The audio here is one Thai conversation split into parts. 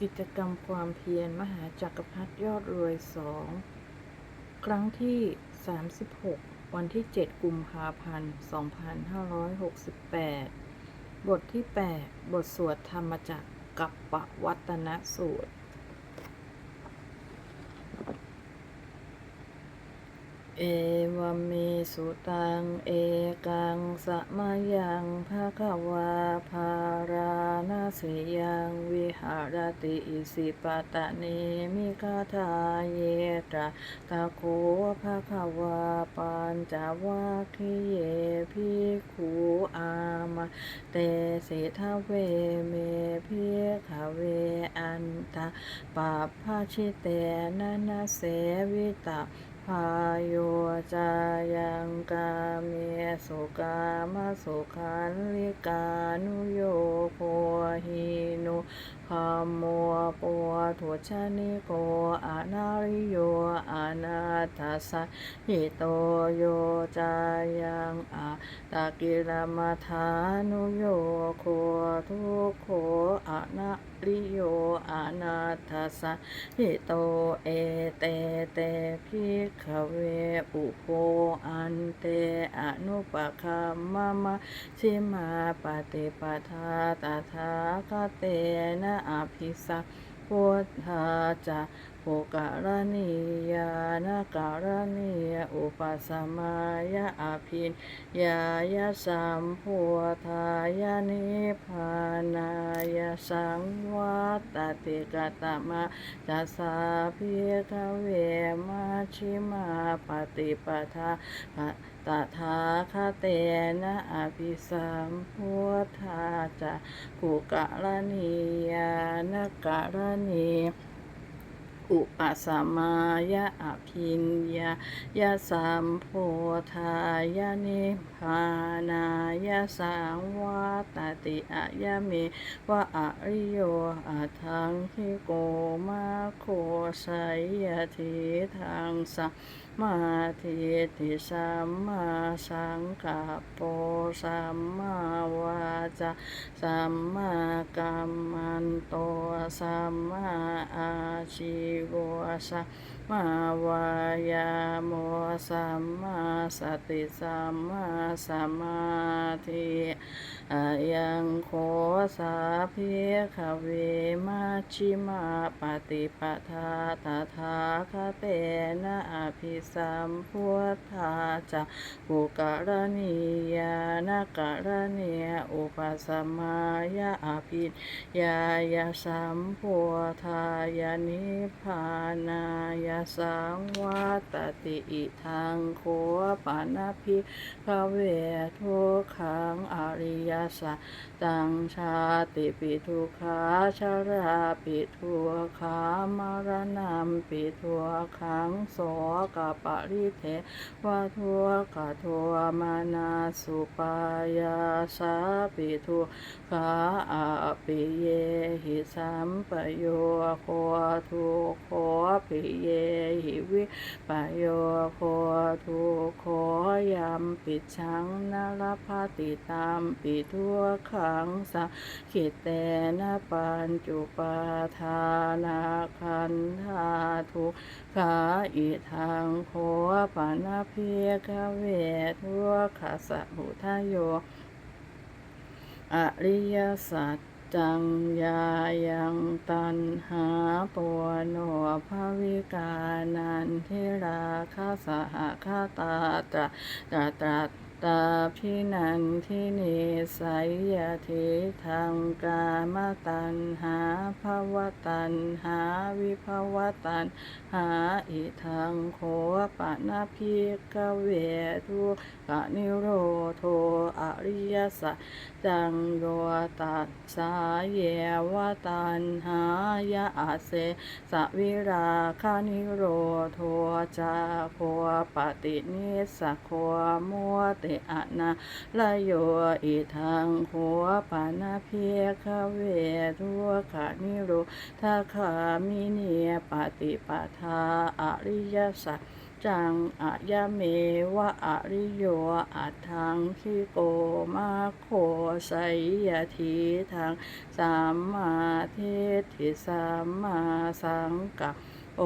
กิจกรรมความเพียรมหาจักรพรรดิยอดรวยสองครั้งที่ 36 วันที่ 7 กุมภาพันธ์ 2568 บทที่ 8 บทสวดธรรมจักรกับปวัตนสูตร เอวเมสุตัง เอกังสมายังภาควาภารานสิยังวิหารติอิสิปตะเนมิกาทาเยตระตะโคภาควาปัญจวัคคีเยพิขุอามาเตสิทาเวเมพิขเวอันตะปาภาชิเตนะนะเสวิตา พายโยจายังกาเมสุกามสุขันลิกานุโยโคหินุพามโมปัวทุชนิโกอนาริโยอนาทัสหิโตโยจายังอาตากิรมาธานุโยโคทุโคอนาริโยอนาทัสหิโตเอเตเตพิขเวอุโพอันเตอนุปคัมมะมะชิมาปฏิปทาตถาคเตนะอภิสัพุทธาจะโภการณียานการณียอุปสมายะอภินยายะสัมพุทธายานิพพานายะสังวัตติกตมะจัสสาพิทเวมาชิมาปฏิปทา ตถาคเตนะอภิสัมพุทธาจะกุกะละนียานกะละนีอุปสมายะอภินยายะสัมโพธายะนิพานายะสังวัตติอะยะเมวะอริโยอาทังคิโกมาโคชัยยะทิทังสัม มาทิฏฐิสัมมาสังกัปโปสัมมาวาจาสัมมากัมมันโตสัมมาอาชีวสัมมาวายาโมสัมมาสติสัมมาสมาธิ อายังโคสาเพิขเวมาชิมาปฏิปทาตถาคเตนะอภิสัมพุทธาจะกุกรณียานกรณียอุปสมายะอภิยายาสัมพุทธายานิพานายาสังวัตติอิทังโคปานาภิขเวทุขังอริยสัจตังชาติปิทุขาชาราปิทุขามารณามปิทุขังโสกปริเทวทุกขทัวมานาสุปายาสาปิทุขาอาปิเยหิสัมปโยโคทุโคปิเยหิวิปโยโคทุโคยามปิชังนรพติตามปิทั่วขังสักขิเตนะปัญจุปาทานาคันธาทุขาอิทังโคปานาเพียกเวทั่วขัสสะหุทายโยอริยสัจจังยายังตันหาปวโนภวิกานันทิราคาสหคาตาตระตระตระ ตาพินันทิเนสัยยทิทังกามตันหาภวตันหาวิภวตันหาอิทังโคปะนาภิกเวทุกะนิโรโทอริยสัจจังโยตัสสาเยวตันหายะอาเสสวิราคานิโรโทจาโคปฏินิสสโคมัวเตอะนาลโยอิทังโคปานาเพียคเวทุขานิโรทาคามิเนียปฏิปทาอริยสัจจังอะยะเมวะอริโยอัตถังคิโกมาโคไสยทีทางสัมมาเทติสัมมาสังกัป โอ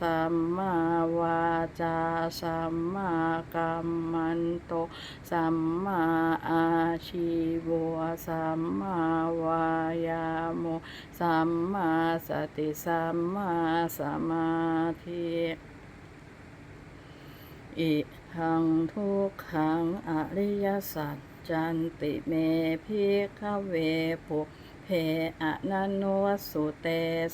สัมมาวาจาสัมมากัมมันโตสัมมาอาชีวสัมมาวายาโมสัมมาสติสัมมาสมาธิอิทังทุกขังอริยสัจจันติเมพิขเวปุ เพอะนันโนสุเต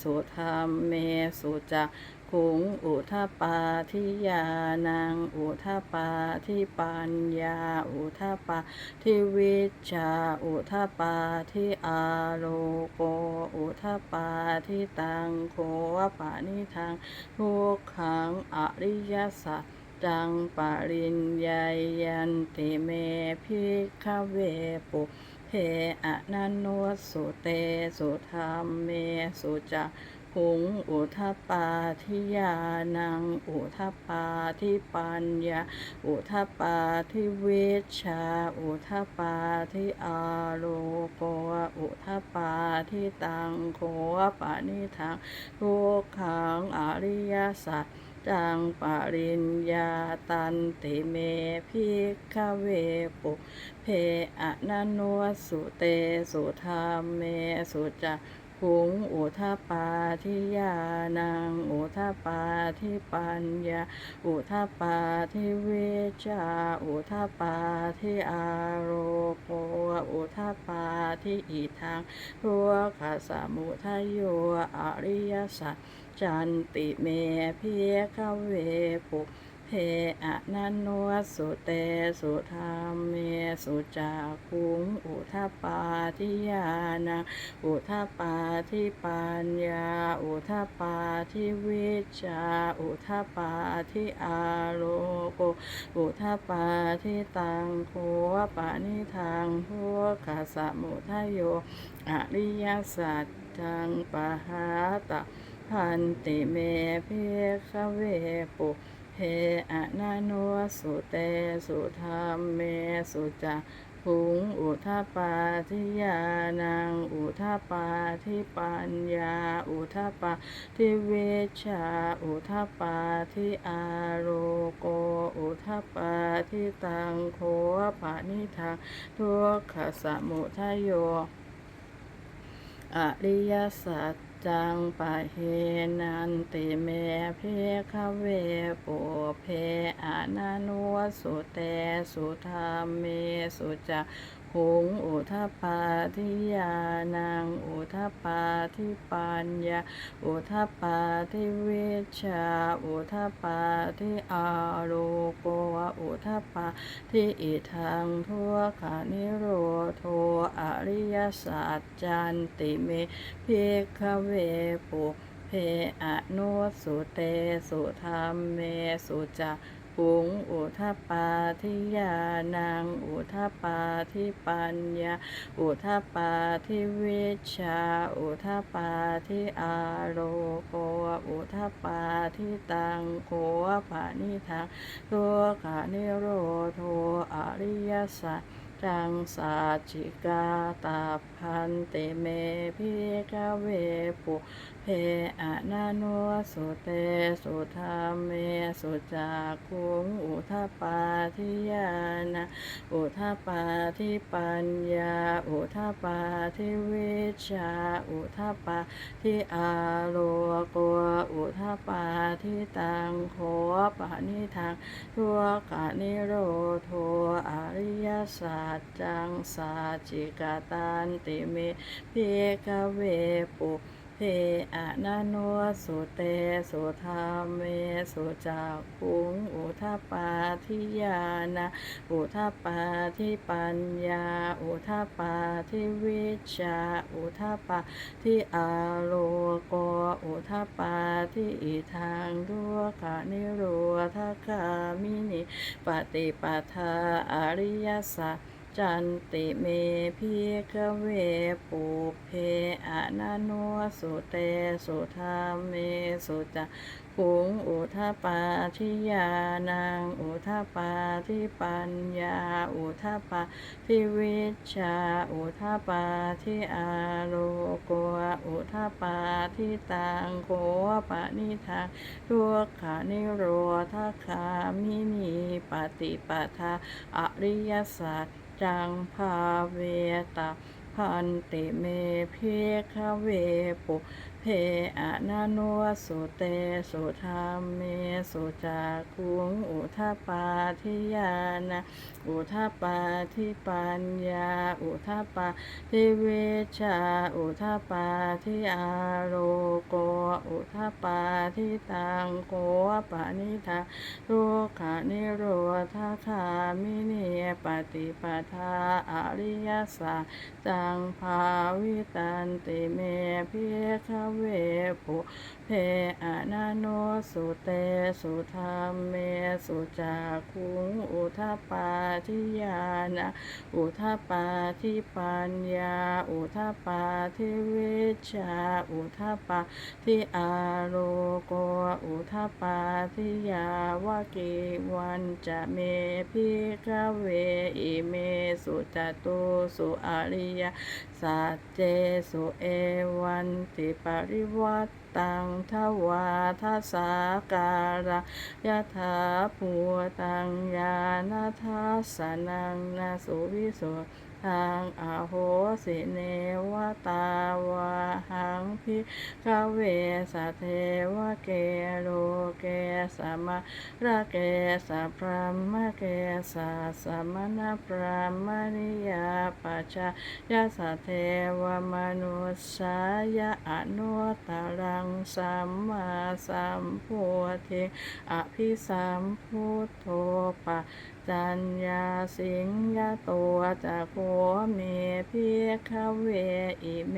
สุธรรมเมสุจักขุงอุทปาทิยานังอุทปาทิปัญญาอุทปาทิวิชาอุทปาทิอาโลโกอุทปาทิตังโควปานิทังทุกขังอริยสัจจังปริญญายันติเมพิขเวปุ เพอะนันโนสุเตสุธรรมเมสุจักหุงอุทปาทิยานัง อุทปาทิปัญญา อุทปาทิเวชา อุทปาทิอาโลโกอุทปาทิตังโควปานิทังทุกขังอริยสัจ จังปริญญาตันติเมพิขเวปุเพอะนันโนสุเตสุธรรมเมสุจักหุงอุทปาทิยานังอุทปาทิปัญญาอุทปาทิเวชาอุทปาทิอารโกอุทปาทิอิทังทัวขาสมุทยโยอริยสัจ จันติเมพิขเวปุเพอนันโนสุเตสุธรรมเมสุจักขุงอุทปาทิยานังอุทปาทิปัญญา อุทปาทิวิชา อุทปาทิอาโลโกอุทปาทิตังโควปานิทางทุกขสมุทยโยอริยสัจจังปะหาตะ พันติเมเพขเวปุเพอะนาโนสุเตสุธรรมเมสุจักหุงอุทปาทิยานังอุทปาทิปัญญา อุทปาทิเวชา อุทปาทิอาโรโก อุทปาทิตังโคปานิทังทุกขสมุทโยอริยสัจ จังปะเฮนันติเมเพขเวปุเพอานานุสุเตสุธรรมเมสุจั หุงอุทปาทิยานังโอุทปาทิปัญญาโอุทปาทิวิชาอุทปาทิอาโรโกอุทปาทิอิทังทั่วขานิโรโทอริยสัจจันติเมพิกเวปุเพอะโนสุเตสุธรรมเมสุจัก หุงอุทปาทิยานังอุทปาทิปัญญาอุทปาทิวิชาอุทปาทิอาโลโกอุทปาทิตังโควปานิทังตัวขานิโรโทอริยสัจจังสาจิกาตาพันเตเมพิกเวปุ เพอะนาโนสุเตสุธรรมเมสุจักขุงอุทปาทิยานะอุทปาทิปัญญา อุทปาทิวิชา อุทปาทิอาโลโกอุทปาทิตังโคปานิทังทัวกานิโรโทอริยสัจจังสาจิกาตันติเมพิกเวปุ เพอะนาโนสุเตสุธรรมเมสุจักขุงอุทปาทิยานะอุทปาทิปัญญา อุทปาทิวิชา อุทปาทิอาโลโกอุทปาทิอิทางดัวขานิโรธคามินิปฏิปทาอริยสัจ จันติเมพิกเวปุเพอะนาโนสุเตสุธรรมเมสุจะขุงอุทาปาทิยานังอุทาปาทิปัญญา อุทาปาทิวิชา อุทาปาทิอาโลโกอุทาปาทิตังโกปะนิทางทุกขานิโรธคามินีปฏิปทาอริยสัจ จังภาเวตาพันติเมพิขเวปุ เพอะนาโนสุเตสุธรรมเมสุจากุงอุทาปาทิยานะอุทาปาทิปัญญา อุทาปาทิเวชา อุทาปาทิอาโรโก อุทาปาทิตังโกปานิทาทุขานิโรธาคามิเนปฏิปทาอริยสัจจังภาวิตันติเมพิขเวปุเพอนาโนสุเตสุธรรมเมสุจากคุงอุทาปาทิยานะอุทาปาทิปัญญา อุทาปาทิวิชชา อุทาปาทิอาโลโกอุทาปาทิยาวากิวันจะเมพิกเวอิเมสุจตุสุอริยสัจเจสุเอวันติปริวัต ตังทวาทัสสาการะยะถาภูตังญาณทัสสนังนาสุวิสุ ทางอาโหสิเนวตาวาหังพิกเวสเทวเกโลเกสมมาระเกสะพรหมเกสะสมณพรหมนิยาปัจจายาสะเทวมนุสสายะอนุตตรังสัมมาสัมพุทธิอภิสัมพุทโธปะ จัญญาสิงยาตัวจะโคเมพิขเวอิเม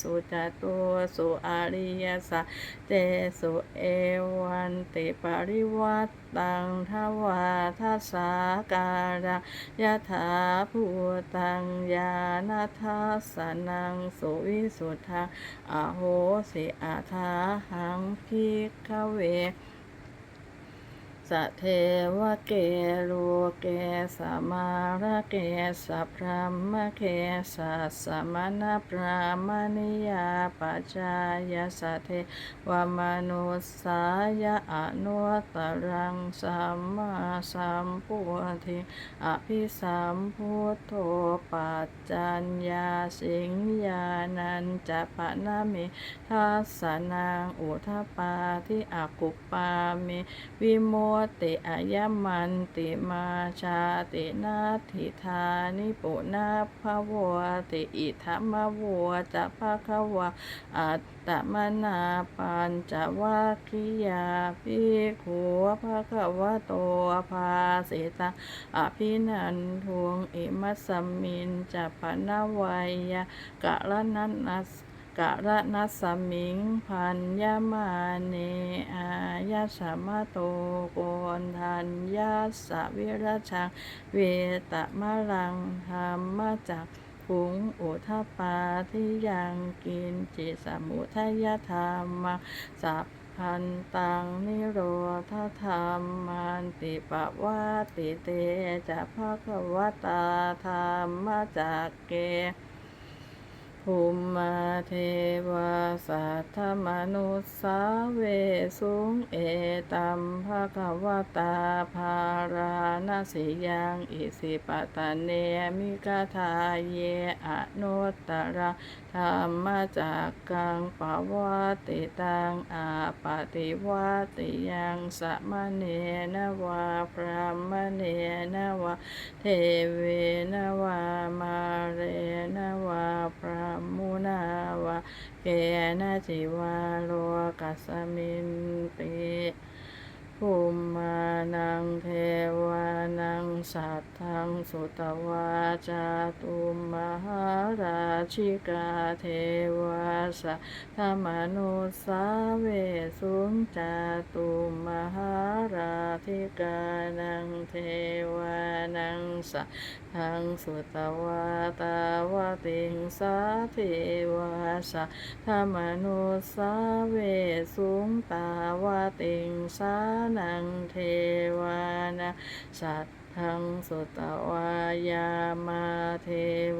สุจตัวสุอริยสัจเจสุเอวันติปริวัตตังทวาทัสาการะยะถาภูตังญาณทัสสนังสุวิสุทธาอโหสิอาทาหังพิกเว สเทวะเกโลเกสมาระเกสะพรหมเกสะสมณพรามณิยาปัจจายสเทวมนุสสายะอนุตรังสัมมาสัมพุทธิอภิสัมพุทโธปัจจัญญาสิงญานันจะปะนามิทัสนังอุทปาทิอากุปปามิวิโมติอายมันติมาชาตินาทิธานิปุนาภาวติอิธรรมวัวจะภะควะอัตตมนาปัญจวัคคิยาภิกขุภะคะวะโตภาสิตาอภินันทุงอิมัสมินจะปนวัยยะกะละนันนัส กะระนัสสมิงพันยามาเนอายาสมะโตโกนทันยาสวิรชังเวตมะรังธรรมจักขุงอุทปาที่ยังกินจิสมุทยธรรมสัพพันตังนิโรธธรรมันติปวาติเตจะภะคะวตาธรรมจักเก ภูมิมาเทวาสัทธมนุสสาเวสุงเอตัมภะคะวตาภาราณสิยังอิสิปตะเนมิกาทาเยอนุตตระ ธรรมจากกังปวาติตังอาปติวาติยังสะมเนนวาพระมเนนวาเทเวนวามาเรนวาพระมุนาวาเกนะจิวาโลกัสสมินติ ภูมานังเทวานังสัตทังสุตวาจาตุมมหาราชิกาเทวาสะธรรมนุสาเวสุงจาตุมมหาราธิกานังเทวานังสัตทังสุตวาตาวติงสาเทวาสะธรรมนุสาเวสุงตาวติงสานังเทวานะสัตทังสุตวายามาเท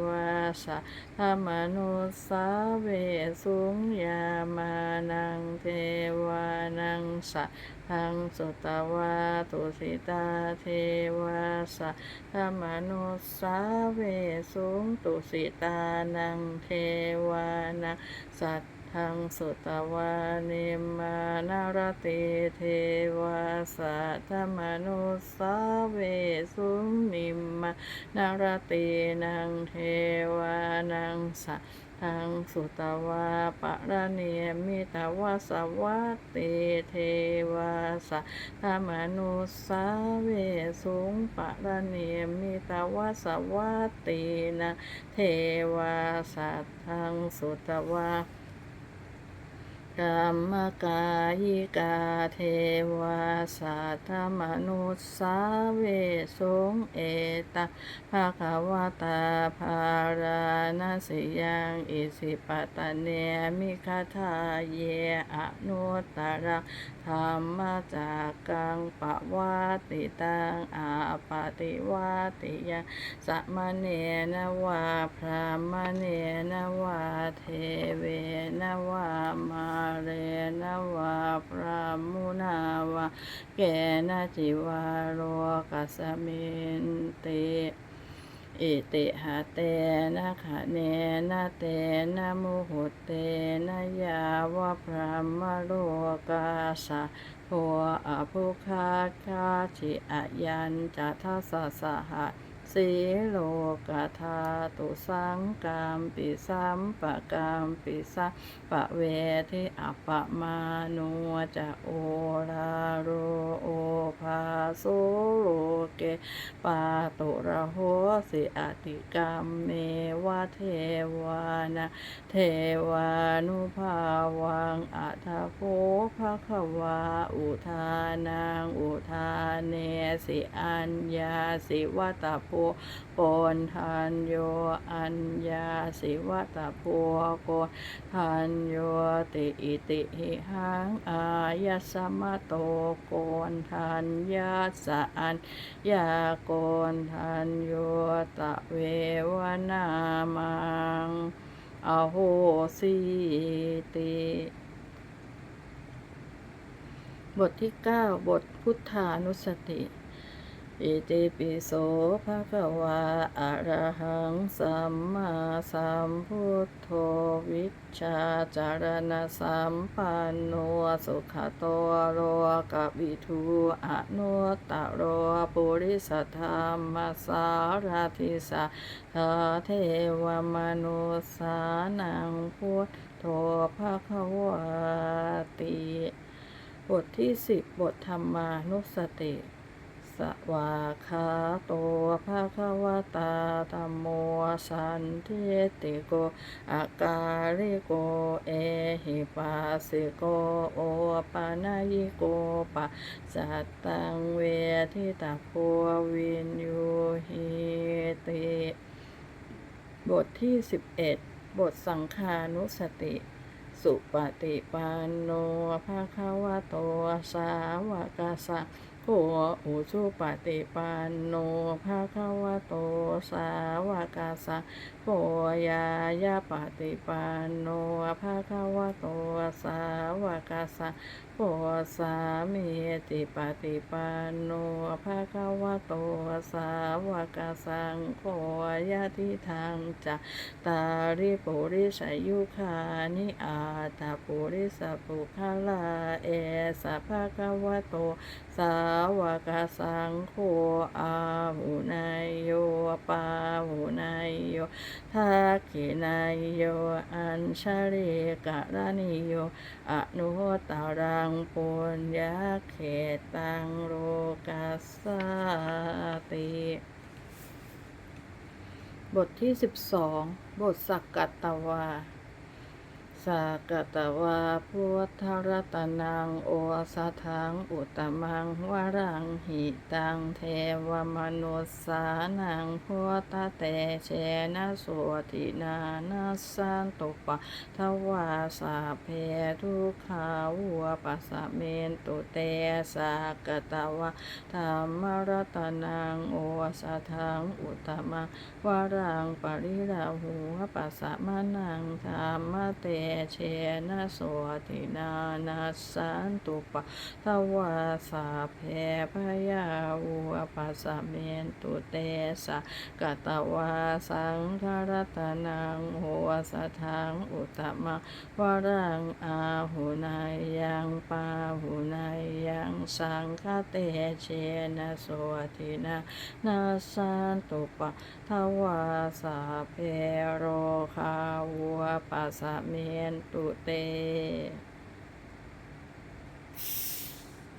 วาสะธรรมนุสาเวสุงยามานังเทวานังสัทังสุตวาตุสิตาเทวาสะธรรมนุสาเวสุงตุสิตานังเทวานะสัต ทังสุตวานิมานารติเทวาสัทมนุสาเวสุนิมานารตินังเทวานังสัทังสุตวาปะระเนียมิตวาสวัตติเทวาสัทธมนุสาเวสุงปะระเนียมิตวาสวัตตินะเทวาสัทังสุตวา กรรมกายิกาเทวาสัตธมนุสสาเวสงเอตาภาควาตาภาราณสิยังอิสิปตะเนมิคาทาเยอนุตตระ ธรรมจากกังปะวัติตังอาปาติวัติยังสัมเนนวาพระมเนนวาเทเวนวามาเรนวาพระมุนาวาเกณจิวาโรกัสมินติ อิติหาเตนะขะเนนะเตนะมุหุเตนะยาวะพระมโลกาสะโพอภุคาคาชิอายันจะทัสสะหะ สีโลกาธาตุสังกามปิสัมปะกามปิสัมปะเวทิอัปปะมาโนจะโอราโรโอภาโสโลเกปาตุระโหสิอติกรรมเมวะเทวานะเทวานุภาวังอัทโพภะคะวาอุทานังอุทานเนสิอัญญาสิวัตโพโกนทันโยอัญญาสิวัตโพโกนทันโยติอิติหิหังอายสมะโตโกนทันยาสะอัญญาโกนทันโยตะเววนามังอโหสิติบทที่ 9 บทพุทธานุสติ อิติปิโสภะคะวาอะระหังสัมมาสัมพุทโธวิชชาจารณสัมปันโนสุขโตโรกวิทูอนุตตโรปุริสธรรมสารทิสาทเทวมนุสานังพุทโธภะคะวาติ บทที่สิบบทธรรมานุสติ สวาคาโตภะควตาธัมโมสันทิติโกอาการิโกเอหิปัสสิโกโอปานายิโกปะสัตตังเวทิตาโพวินยูหิติบทที่สิบเอ็ดบทสังคานุสติสุปฏิปันโนภะควโตสาวกสัง โวอุชุปฏิปันโนภะคะวะโตสาวกสังโฆยายาปฏิปันโนภะคะวะโตสาวกสังโฆสามีติปฏิปันโนภะคะวะโตสาวกสังโฆยะทิทางจะตาริปุริสยุคานิอาตาปุริสปุคาลาเอสะภะคะวะโตสาวกสังโฆอาหุนายโยปาหุนายโยทักขินายโยอัญชริกะรณิโยอนุตตรังงปุญญาเขตังโลกัสสติ บทที่ 12 บทสักกัตตวา สักตวาพุทธรัตนังโอสถังอุตมังวรังหิตังเทวมนุสสานังพุทธเตเชนะโสตินานัสสันตุปะทวาสาเพทุขาวัวปัสสะเมนตุเตสักตวาธรรมรัตนังโอสถังอุตมังวรังปริราหูปัสสะมานังธรรมเตเชนะโสตินานัสสันตุปะทวาสาเพพยาวัวปัสสเมนตุเตสะกตวาสังฆรัตนังโหสถังอุตมะวรังอาหุนายังปาหุนายังสังฆเตเชนะโสตินานัสสันตุปะ ทวาสาเพโรคาวัวปัสสะเมนตุเต